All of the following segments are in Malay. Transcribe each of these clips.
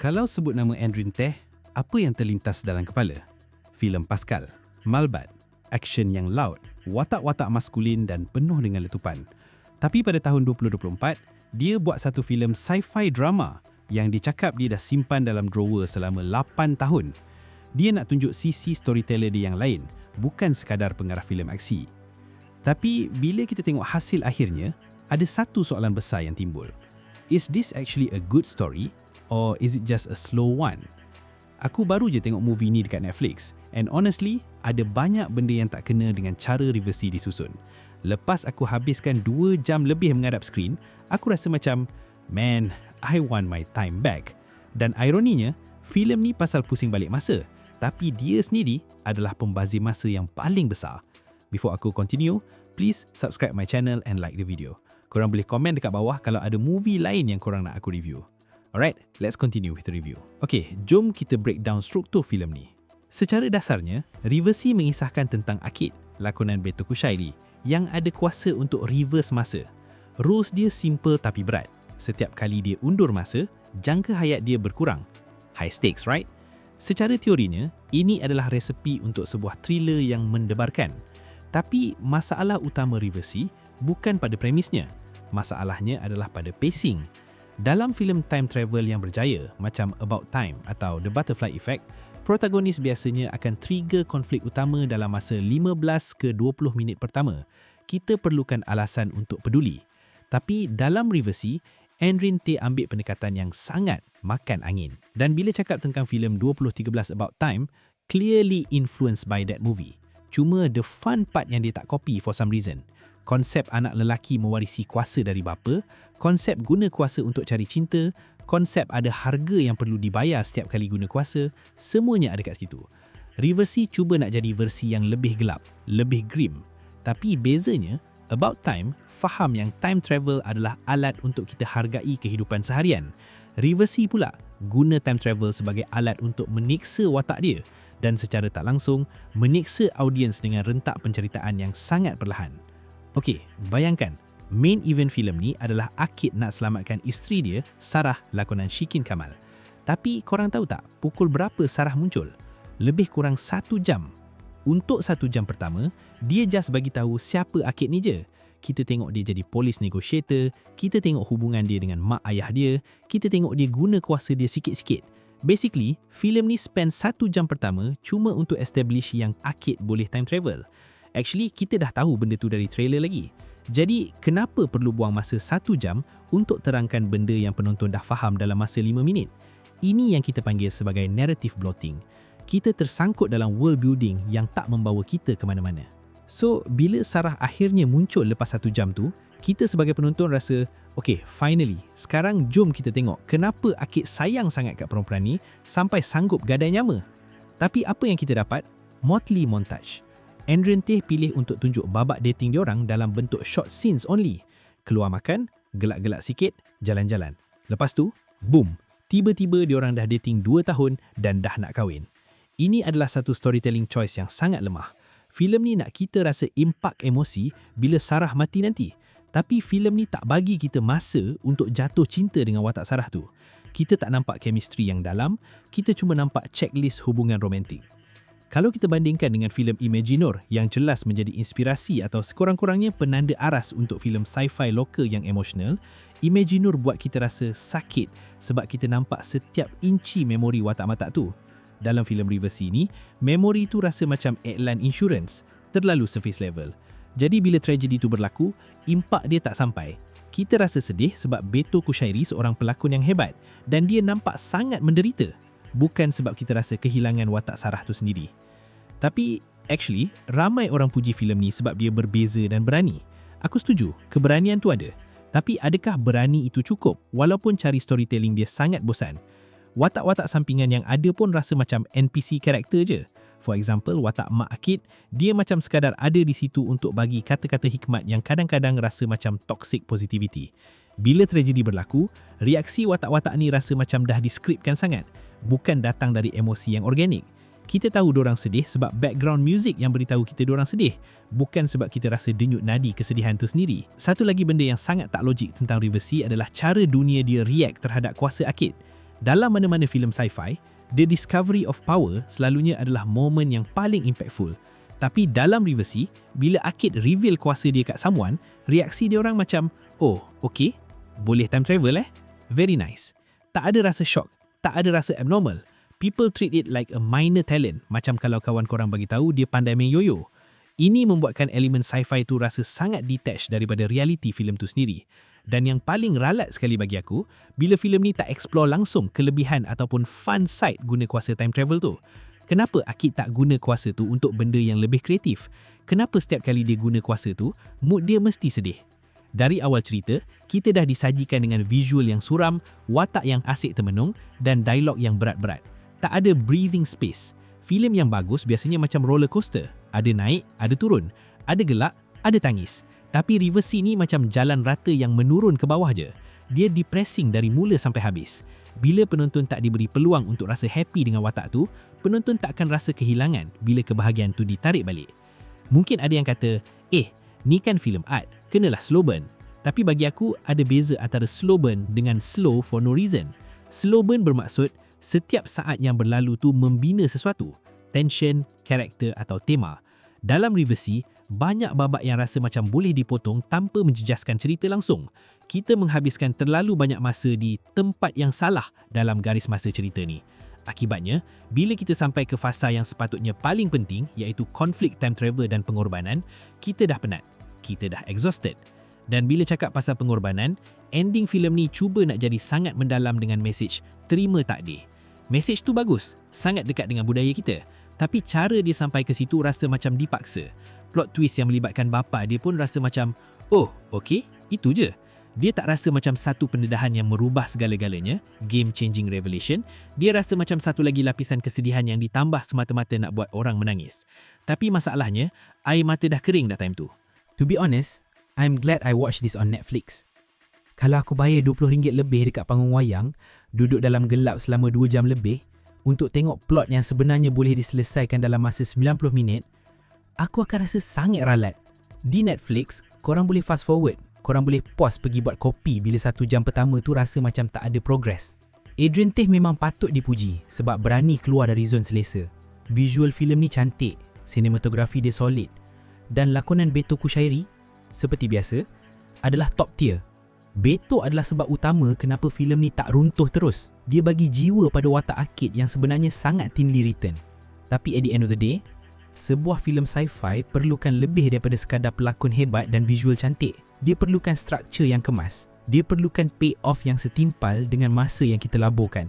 Kalau sebut nama Andrin Teh, apa yang terlintas dalam kepala? Filem Pascal, Malbat, action yang loud, watak-watak maskulin dan penuh dengan letupan. Tapi pada tahun 2024, dia buat satu filem sci-fi drama yang dicakap dia dah simpan dalam drawer selama 8 tahun. Dia nak tunjuk sisi storyteller dia yang lain, bukan sekadar pengarah filem aksi. Tapi bila kita tengok hasil akhirnya, ada satu soalan besar yang timbul. Is this actually a good story or is it just a slow one? Aku baru je tengok movie ni dekat Netflix and honestly, ada banyak benda yang tak kena dengan cara reversi disusun. Lepas aku habiskan 2 jam lebih menghadap skrin, aku rasa macam, man, I want my time back. Dan ironinya, filem ni pasal pusing balik masa, tapi dia sendiri adalah pembazir masa yang paling besar. Before aku continue, please subscribe my channel and like the video. Korang boleh komen dekat bawah kalau ada movie lain yang korang nak aku review. Alright, let's continue with the review. Okay, jom kita break down struktur filem ni. Secara dasarnya, Reversi mengisahkan tentang Akid, lakonan Beto Kushairi, yang ada kuasa untuk reverse masa. Rules dia simple tapi berat. Setiap kali dia undur masa, jangka hayat dia berkurang. High stakes, right? Secara teorinya, ini adalah resepi untuk sebuah thriller yang mendebarkan. Tapi masalah utama Reversi bukan pada premisnya. Masalahnya adalah pada pacing. Dalam filem time travel yang berjaya macam About Time atau The Butterfly Effect, protagonis biasanya akan trigger konflik utama dalam masa 15 ke 20 minit pertama. Kita perlukan alasan untuk peduli. Tapi dalam Reversi, Andrin T ambil pendekatan yang sangat makan angin. Dan bila cakap tentang filem 2013 About Time, clearly influenced by that movie. Cuma the fun part yang dia tak copy for some reason konsep anak lelaki mewarisi kuasa dari bapa, konsep guna kuasa untuk cari cinta, konsep ada harga yang perlu dibayar setiap kali guna kuasa, semuanya ada kat situ. Reversi cuba nak jadi versi yang lebih gelap, lebih grim. Tapi bezanya, About Time faham yang time travel adalah alat untuk kita hargai kehidupan seharian. Reversi pula guna time travel sebagai alat untuk meniksa watak dia dan secara tak langsung meniksa audiens dengan rentak penceritaan yang sangat perlahan. Okey, bayangkan main event filem ni adalah Akid nak selamatkan isteri dia, Sarah lakonan Shikin Kamal. Tapi korang tahu tak pukul berapa Sarah muncul? Lebih kurang satu jam. Untuk satu jam pertama, dia just bagi tahu siapa Akid ni je. Kita tengok dia jadi polis negotiator, kita tengok hubungan dia dengan mak ayah dia, kita tengok dia guna kuasa dia sikit-sikit. Basically, filem ni spend satu jam pertama cuma untuk establish yang Akid boleh time travel. Actually, kita dah tahu benda tu dari trailer lagi. Jadi, kenapa perlu buang masa satu jam untuk terangkan benda yang penonton dah faham dalam masa lima minit? Ini yang kita panggil sebagai narrative blotting. Kita tersangkut dalam world building yang tak membawa kita ke mana-mana. So, bila Sarah akhirnya muncul lepas satu jam tu, kita sebagai penonton rasa, okay, finally, sekarang jom kita tengok kenapa Akid sayang sangat kat perempuan ni sampai sanggup gadai nyama. Tapi apa yang kita dapat? Motley montage. Andrian Teh pilih untuk tunjuk babak dating diorang dalam bentuk short scenes only. Keluar makan, gelak-gelak sikit, jalan-jalan. Lepas tu, boom, tiba-tiba diorang dah dating 2 tahun dan dah nak kahwin. Ini adalah satu storytelling choice yang sangat lemah. Filem ni nak kita rasa impak emosi bila Sarah mati nanti. Tapi filem ni tak bagi kita masa untuk jatuh cinta dengan watak Sarah tu. Kita tak nampak chemistry yang dalam, kita cuma nampak checklist hubungan romantik. Kalau kita bandingkan dengan filem Imaginor yang jelas menjadi inspirasi atau sekurang-kurangnya penanda aras untuk filem sci-fi lokal yang emosional, Imaginor buat kita rasa sakit sebab kita nampak setiap inci memori watak-watak tu. Dalam filem Reverse ini, memori tu rasa macam iklan insurance, terlalu surface level. Jadi bila tragedi tu berlaku, impak dia tak sampai. Kita rasa sedih sebab Beto Kushairi seorang pelakon yang hebat dan dia nampak sangat menderita bukan sebab kita rasa kehilangan watak Sarah tu sendiri. Tapi, actually, ramai orang puji filem ni sebab dia berbeza dan berani. Aku setuju, keberanian tu ada. Tapi adakah berani itu cukup walaupun cari storytelling dia sangat bosan? Watak-watak sampingan yang ada pun rasa macam NPC karakter je. For example, watak Mak Akid, dia macam sekadar ada di situ untuk bagi kata-kata hikmat yang kadang-kadang rasa macam toxic positivity. Bila tragedi berlaku, reaksi watak-watak ni rasa macam dah diskripkan sangat bukan datang dari emosi yang organik. Kita tahu diorang sedih sebab background music yang beritahu kita diorang sedih, bukan sebab kita rasa denyut nadi kesedihan tu sendiri. Satu lagi benda yang sangat tak logik tentang Reversi adalah cara dunia dia react terhadap kuasa Akid. Dalam mana-mana filem sci-fi, the discovery of power selalunya adalah momen yang paling impactful. Tapi dalam Reversi, bila Akid reveal kuasa dia kat someone, reaksi dia orang macam, oh, okay, boleh time travel eh? Very nice. Tak ada rasa shock, tak ada rasa abnormal. People treat it like a minor talent, macam kalau kawan korang bagi tahu dia pandai main yoyo. Ini membuatkan elemen sci-fi tu rasa sangat detached daripada reality filem tu sendiri. Dan yang paling ralat sekali bagi aku, bila filem ni tak explore langsung kelebihan ataupun fun side guna kuasa time travel tu. Kenapa Akid tak guna kuasa tu untuk benda yang lebih kreatif? Kenapa setiap kali dia guna kuasa tu, mood dia mesti sedih? Dari awal cerita, kita dah disajikan dengan visual yang suram, watak yang asyik termenung dan dialog yang berat-berat. Tak ada breathing space. Filem yang bagus biasanya macam roller coaster. Ada naik, ada turun. Ada gelak, ada tangis. Tapi reversi ni macam jalan rata yang menurun ke bawah je. Dia depressing dari mula sampai habis. Bila penonton tak diberi peluang untuk rasa happy dengan watak tu, penonton tak akan rasa kehilangan bila kebahagiaan tu ditarik balik. Mungkin ada yang kata, eh, ni kan filem art, kenalah slow burn. Tapi bagi aku, ada beza antara slow burn dengan slow for no reason. Slow burn bermaksud, setiap saat yang berlalu tu membina sesuatu. Tension, karakter atau tema. Dalam reversi, banyak babak yang rasa macam boleh dipotong tanpa menjejaskan cerita langsung. Kita menghabiskan terlalu banyak masa di tempat yang salah dalam garis masa cerita ni. Akibatnya, bila kita sampai ke fasa yang sepatutnya paling penting iaitu konflik time travel dan pengorbanan, kita dah penat. Kita dah exhausted. Dan bila cakap pasal pengorbanan, ending filem ni cuba nak jadi sangat mendalam dengan mesej terima takdir. Mesej tu bagus, sangat dekat dengan budaya kita. Tapi cara dia sampai ke situ rasa macam dipaksa plot twist yang melibatkan bapa dia pun rasa macam, oh, okey, itu je. Dia tak rasa macam satu pendedahan yang merubah segala-galanya, game-changing revelation. Dia rasa macam satu lagi lapisan kesedihan yang ditambah semata-mata nak buat orang menangis. Tapi masalahnya, air mata dah kering dah time tu. To be honest, I'm glad I watched this on Netflix. Kalau aku bayar RM20 lebih dekat panggung wayang, duduk dalam gelap selama 2 jam lebih, untuk tengok plot yang sebenarnya boleh diselesaikan dalam masa 90 minit, aku akan rasa sangat ralat. Di Netflix, korang boleh fast forward. Korang boleh pause pergi buat kopi bila satu jam pertama tu rasa macam tak ada progress. Adrian Teh memang patut dipuji sebab berani keluar dari zon selesa. Visual filem ni cantik, sinematografi dia solid dan lakonan Beto Kushairi, seperti biasa, adalah top tier. Beto adalah sebab utama kenapa filem ni tak runtuh terus. Dia bagi jiwa pada watak Akid yang sebenarnya sangat thinly written. Tapi at the end of the day, sebuah filem sci-fi perlukan lebih daripada sekadar pelakon hebat dan visual cantik. Dia perlukan struktur yang kemas. Dia perlukan payoff yang setimpal dengan masa yang kita laburkan.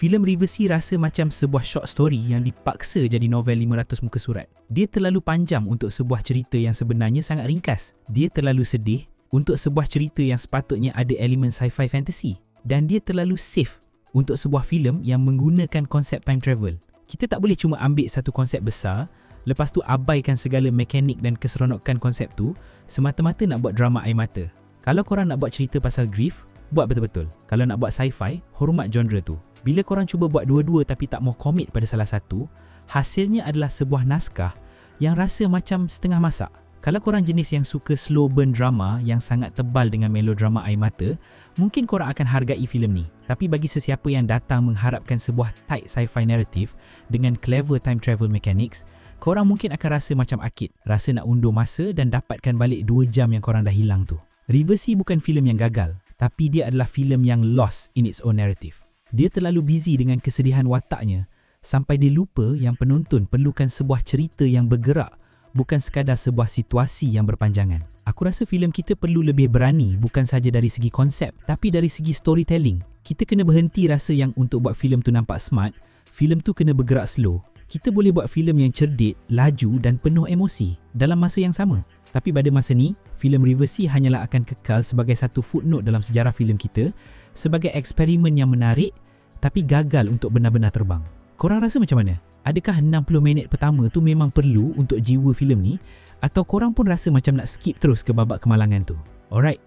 Filem Reversi rasa macam sebuah short story yang dipaksa jadi novel 500 muka surat. Dia terlalu panjang untuk sebuah cerita yang sebenarnya sangat ringkas. Dia terlalu sedih untuk sebuah cerita yang sepatutnya ada elemen sci-fi fantasy. Dan dia terlalu safe untuk sebuah filem yang menggunakan konsep time travel. Kita tak boleh cuma ambil satu konsep besar Lepas tu abaikan segala mekanik dan keseronokan konsep tu semata-mata nak buat drama air mata. Kalau korang nak buat cerita pasal grief, buat betul-betul. Kalau nak buat sci-fi, hormat genre tu. Bila korang cuba buat dua-dua tapi tak mau komit pada salah satu, hasilnya adalah sebuah naskah yang rasa macam setengah masak. Kalau korang jenis yang suka slow burn drama yang sangat tebal dengan melodrama air mata, mungkin korang akan hargai filem ni. Tapi bagi sesiapa yang datang mengharapkan sebuah tight sci-fi narrative dengan clever time travel mechanics, korang mungkin akan rasa macam akid, rasa nak undur masa dan dapatkan balik 2 jam yang korang dah hilang tu. Reversi bukan filem yang gagal, tapi dia adalah filem yang lost in its own narrative. Dia terlalu busy dengan kesedihan wataknya sampai dia lupa yang penonton perlukan sebuah cerita yang bergerak bukan sekadar sebuah situasi yang berpanjangan. Aku rasa filem kita perlu lebih berani bukan sahaja dari segi konsep tapi dari segi storytelling. Kita kena berhenti rasa yang untuk buat filem tu nampak smart, filem tu kena bergerak slow kita boleh buat filem yang cerdik, laju dan penuh emosi dalam masa yang sama. Tapi pada masa ni, filem Reversi hanyalah akan kekal sebagai satu footnote dalam sejarah filem kita sebagai eksperimen yang menarik tapi gagal untuk benar-benar terbang. Korang rasa macam mana? Adakah 60 minit pertama tu memang perlu untuk jiwa filem ni atau korang pun rasa macam nak skip terus ke babak kemalangan tu? Alright,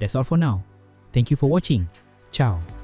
that's all for now. Thank you for watching. Ciao.